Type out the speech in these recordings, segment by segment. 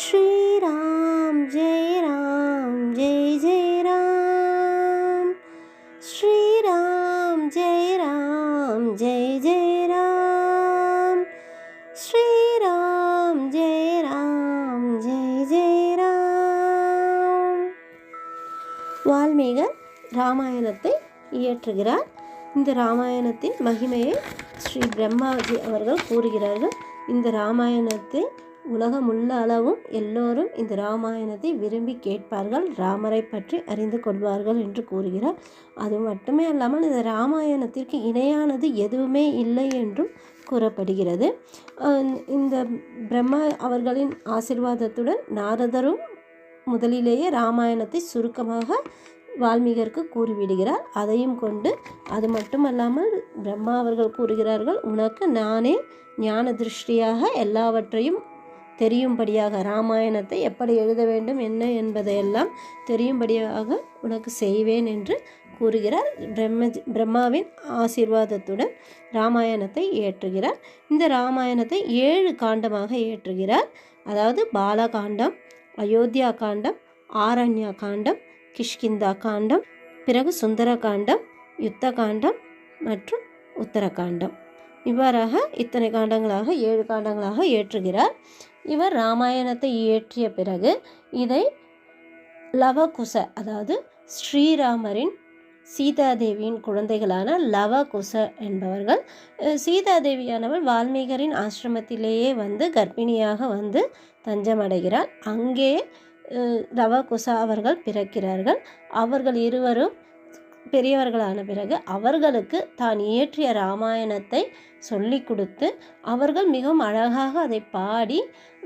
ஸ்ரீராம் ஜெய ராம் ஜெய் ஜெய ராம் ஸ்ரீராம் ஜெய ராம் ஜெய் ஜெய ராம் ஸ்ரீராம் ஜெய ராம் ஜெய் ஜெய ராம் வால்மீகர் ராமாயணத்தை இயற்றுகிறார். இந்த ராமாயணத்தின் மகிமையை ஸ்ரீ பிரம்மாஜி அவர்கள் கூறுகிறார்கள். இந்த ராமாயணத்தை உலகமுள்ள அளவும் எல்லோரும் இந்த ராமாயணத்தை விரும்பி கேட்பார்கள் ராமரை பற்றி அறிந்து கொள்வார்கள் என்று கூறுகிறார். அது மட்டுமே அல்லாமல் இந்த ராமாயணத்திற்கு இணையானது எதுவுமே இல்லை என்றும் கூறப்படுகிறது. இந்த பிரம்மா அவர்களின் ஆசிர்வாதத்துடன் நாரதரும் முதலிலேயே ராமாயணத்தை சுருக்கமாக வால்மீகருக்கு கூறிவிடுகிறார். அதையும் கொண்டு அது மட்டுமல்லாமல் பிரம்மா அவர்கள் கூறுகிறார்கள் உனக்கு நானே ஞான திருஷ்டியாக எல்லாவற்றையும் தெரியும்படியாக ராமாயணத்தை எப்படி எழுத வேண்டும் என்ன என்பதையெல்லாம் தெரியும்படியாக உனக்கு செய்வேன் என்று கூறுகிறார். பிரம்ம பிரம்மாவின் ஆசீர்வாதத்துடன் ராமாயணத்தை இயற்றுகிறார். இந்த ராமாயணத்தை ஏழு காண்டமாக ஏற்றுகிறார் அதாவது பாலகாண்டம் அயோத்தியா காண்டம் ஆரண்யா காண்டம் கிஷ்கிந்தா காண்டம் பிறகு சுந்தர காண்டம் யுத்த காண்டம் மற்றும் உத்தரகாண்டம். இவ்வாறாக இத்தனை காண்டங்களாக ஏழு காண்டங்களாக ஏற்றுகிறார் இவர் ராமாயணத்தை இயற்றிய பிறகு இதை லவகுச அதாவது ஸ்ரீராமரின் சீதாதேவியின் குழந்தைகளான லவகுச என்பவர்கள் சீதாதேவியானவள் வால்மீகரின் ஆசிரமத்திலேயே வந்து கர்ப்பிணியாக வந்து தஞ்சமடைகிறார். அங்கே அஹ், லவகுச அவர்கள் பிறக்கிறார்கள். அவர்கள் இருவரும் பெரியவர்களான பிறகு அவர்களுக்கு தான் இயற்றிய ராமாயணத்தை சொல்லிக் கொடுத்து அவர்கள் மிகவும் அழகாக அதை பாடி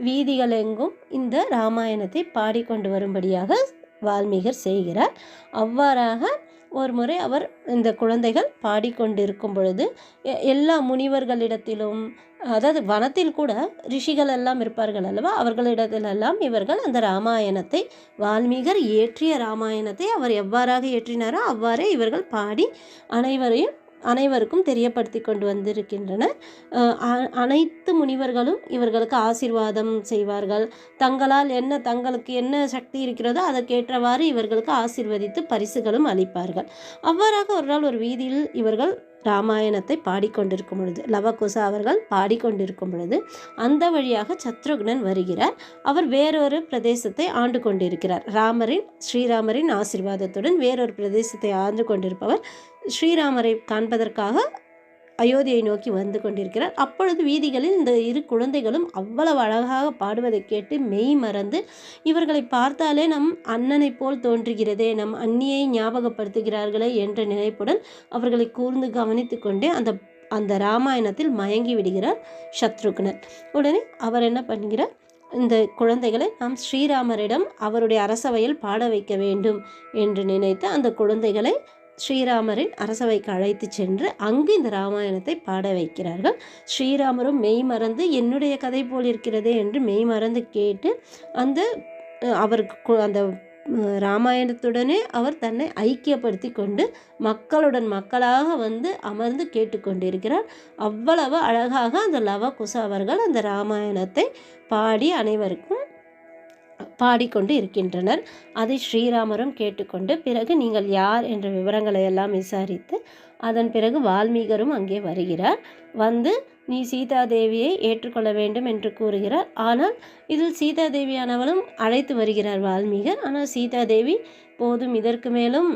வீதிகளெங்கும் இந்த ராமாயணத்தை பாடிக்கொண்டு வரும்படியாக வால்மீகர் செய்கிறார். அவ்வாறாக ஒரு முறை அவர் இந்த குழந்தைகள் பாடிக்கொண்டிருக்கும் பொழுது எ- எல்லா முனிவர்களிடத்திலும் அதாவது வனத்தில் கூட ரிஷிகள் எல்லாம் இருப்பார்கள் அல்லவா? அவர்களிடத்திலெல்லாம் இவர்கள் அந்த ராமாயணத்தை வால்மீகர் இயற்றிய ராமாயணத்தை அவர் எவ்வாறாக இயற்றினாரோ அவ்வாறே இவர்கள் பாடி அனைவரையும் அனைவருக்கும் தெரியப்படுத்தி கொண்டு வந்திருக்கின்றனர் அ- அனைத்து முனிவர்களும் இவர்களுக்கு ஆசீர்வாதம் செய்வார்கள். தங்களால் என்ன தங்களுக்கு என்ன சக்தி இருக்கிறதோ அதற்கேற்றவாறு இவர்களுக்கு ஆசீர்வதித்து பரிசுகளும் அளிப்பார்கள். அவ்வாறாக ஒரு நாள் ஒரு வீதியில் இவர்கள் ராமாயணத்தை பாடிக்கொண்டிருக்கும் பொழுது லவகுச அவர்கள் பாடிக்கொண்டிருக்கும் பொழுது அந்த வழியாக சத்ருக்னன் வருகிறார். அவர் வேறொரு பிரதேசத்தை ஆண்டு கொண்டிருக்கிறார். ராமரின் ஸ்ரீராமரின் ஆசீர்வாதத்துடன் வேறொரு பிரதேசத்தை ஆண்டு கொண்டிருப்பவர் ஸ்ரீராமரை காண்பதற்காக அயோத்தியை நோக்கி வந்து கொண்டிருக்கிறார். அப்பொழுது வீதிகளில் இந்த இரு குழந்தைகளும் அவ்வளவு அழகாக பாடுவதை கேட்டு மெய் மறந்து இவர்களை பார்த்தாலே நம் அண்ணனைப் போல் தோன்றுகிறதே நம் அண்ணியை ஞாபகப்படுத்துகிறார்களே என்ற நினைப்புடன் அவர்களை கூர்ந்து கவனித்து கொண்டே அந்த அந்த ராமாயணத்தில் மயங்கி விடுகிறார் சத்ருக்னர். உடனே அவர் என்ன பண்ணுகிறார்? இந்த குழந்தைகளை நாம் ஸ்ரீராமரிடம் அவருடைய அரசவையில் பாட வைக்க வேண்டும் என்று நினைத்து அந்த குழந்தைகளை ஸ்ரீராமரின் அரசவைக்கு அழைத்து சென்று அங்கு இந்த ராமாயணத்தை பாட வைக்கிறார்கள். ஸ்ரீராமரும் மெய் மறந்து என்னுடைய கதை போல் இருக்கிறதே என்று மெய் மறந்து கேட்டு அந்த அவருக்கு அந்த ராமாயணத்துடனே அவர் தன்னை ஐக்கியப்படுத்தி கொண்டு மக்களுடன் மக்களாக வந்து அமர்ந்து கேட்டுக்கொண்டிருக்கிறார் அவ்வளவு அழகாக அந்த லவகுச அவர்கள் அந்த ராமாயணத்தை பாடி அனைவருக்கும் பாடிக்கொண்டு இருக்கின்றனர். அதை ஸ்ரீராமரும் கேட்டுக்கொண்டு பிறகு நீங்கள் யார் என்ற விவரங்களை எல்லாம் விசாரித்து அதன் பிறகு வால்மீகரும் அங்கே வருகிறார். வந்து நீ சீதாதேவியை ஏற்றுக்கொள்ள வேண்டும் என்று கூறுகிறார். ஆனால் இதில் சீதாதேவியானவளும் அழைத்து வருகிறார் வால்மீகர். ஆனால் சீதாதேவி போதும் இதற்கு மேலும்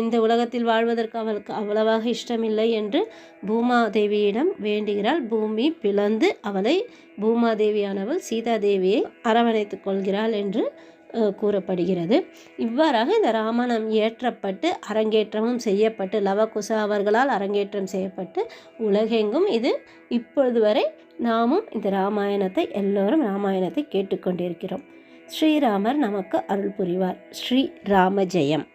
இந்த உலகத்தில் வாழ்வதற்கு அவளுக்கு அவ்வளவாக இஷ்டமில்லை என்று பூமாதேவியிடம் வேண்டுகிறாள். பூமி பிளந்து அவளை பூமாதேவியானவள் சீதாதேவியை அரவணைத்துக் கொள்கிறாள் என்று கூறப்படுகிறது. இவ்வாறாக இந்த ராமாயணம் இயற்றப்பட்டு அரங்கேற்றமும் செய்யப்பட்டு லவகுசா அவர்களால் அரங்கேற்றம் செய்யப்பட்டு உலகெங்கும் இது இப்பொழுது வரை நாமும் இந்த ராமாயணத்தை எல்லோரும் ராமாயணத்தை கேட்டுக்கொண்டிருக்கிறோம். ஸ்ரீராமர் நமக்கு அருள் புரிவார். ஸ்ரீ ராமஜெயம்